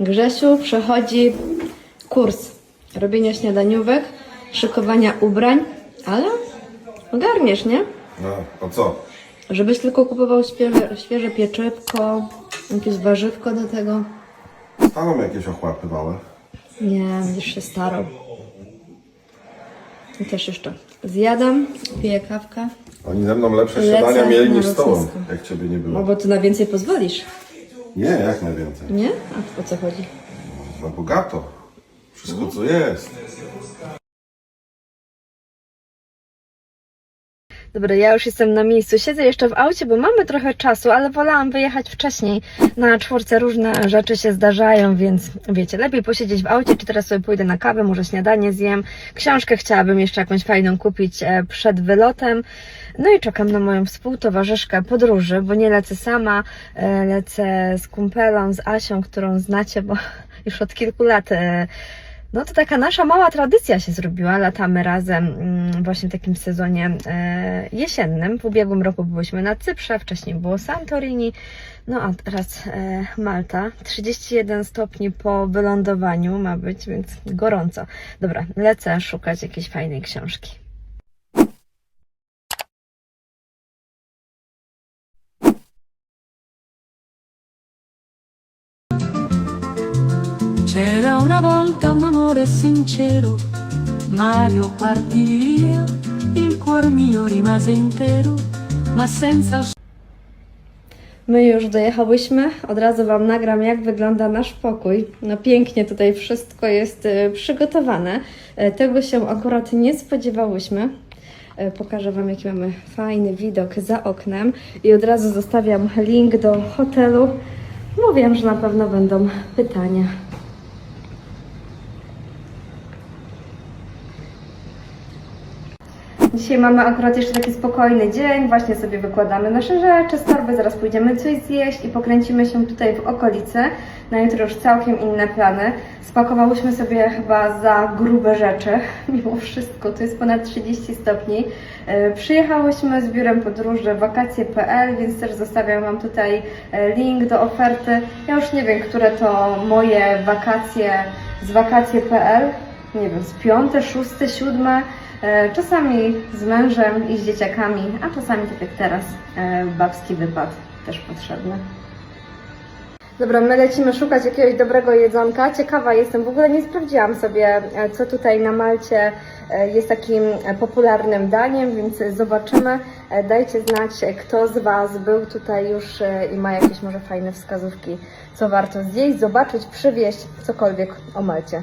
Grzesiu przechodzi kurs robienia śniadaniówek, szykowania ubrań, ale ogarniesz, nie? No, a co? Żebyś tylko kupował świeże, świeże pieczywko, jakieś warzywko do tego. Staną jakieś ochłapy małe. Nie, będziesz się starał. I też jeszcze zjadam, piję kawkę, Oni ze mną lepsze Lecę śniadania mieli na niż z tobą, lotnisko. jak ciebie nie no było. bo ty na więcej pozwolisz, Nie, jak najwięcej. nie? A o co chodzi? Na bogato. Wszystko co jest. Dobra, ja już jestem na miejscu. Siedzę jeszcze w aucie, bo mamy trochę czasu, ale wolałam wyjechać wcześniej. Na czwórce różne rzeczy się zdarzają, więc wiecie, lepiej posiedzieć w aucie, czy teraz sobie pójdę na kawę, może śniadanie zjem. Książkę chciałabym jeszcze jakąś fajną kupić e, przed wylotem. No i czekam na moją współtowarzyszkę podróży, bo nie lecę sama, e, lecę z kumpelą, z Asią, którą znacie, bo już od kilku lat e, no to taka nasza mała tradycja się zrobiła. Latamy razem mm, właśnie w takim sezonie e, jesiennym. W ubiegłym roku byliśmy na Cyprze, wcześniej było Santorini, no a teraz e, Malta. 31 stopni po wylądowaniu ma być, więc gorąco. Dobra, lecę szukać jakiejś fajnej książki. C'era una volta un amore sincero, Mario partì via, il cuor mio rimase intero, ma senza My już dojechałyśmy. Od razu Wam nagram, jak wygląda nasz pokój. No pięknie tutaj wszystko jest e, przygotowane. E, Tego się akurat nie spodziewałyśmy. E, Pokażę Wam, jaki mamy fajny widok za oknem. I od razu zostawiam link do hotelu. Mówiłam, że na pewno będą pytania. Dzisiaj mamy akurat jeszcze taki spokojny dzień, właśnie sobie wykładamy nasze rzeczy z torby, zaraz pójdziemy coś zjeść i pokręcimy się tutaj w okolicy. Na jutro już całkiem inne plany. Spakowałyśmy sobie chyba za grube rzeczy, mimo wszystko, to jest ponad 30 stopni. E, Przyjechałyśmy z biurem podróży wakacje.pl, więc też zostawiam Wam tutaj e, link do oferty. Ja już nie wiem, które to moje wakacje z wakacje.pl nie wiem, z piąte, szóste, siódme, czasami z mężem i z dzieciakami, a czasami tak jak teraz, e, babski wypad też potrzebny. Dobra, my lecimy szukać jakiegoś dobrego jedzonka. Ciekawa jestem, w ogóle nie sprawdziłam sobie, e, co tutaj na Malcie e, jest takim e, popularnym daniem, więc zobaczymy. E, Dajcie znać, e, kto z Was był tutaj już e, i ma jakieś może fajne wskazówki, co warto zjeść, zobaczyć, przywieźć, cokolwiek o Malcie.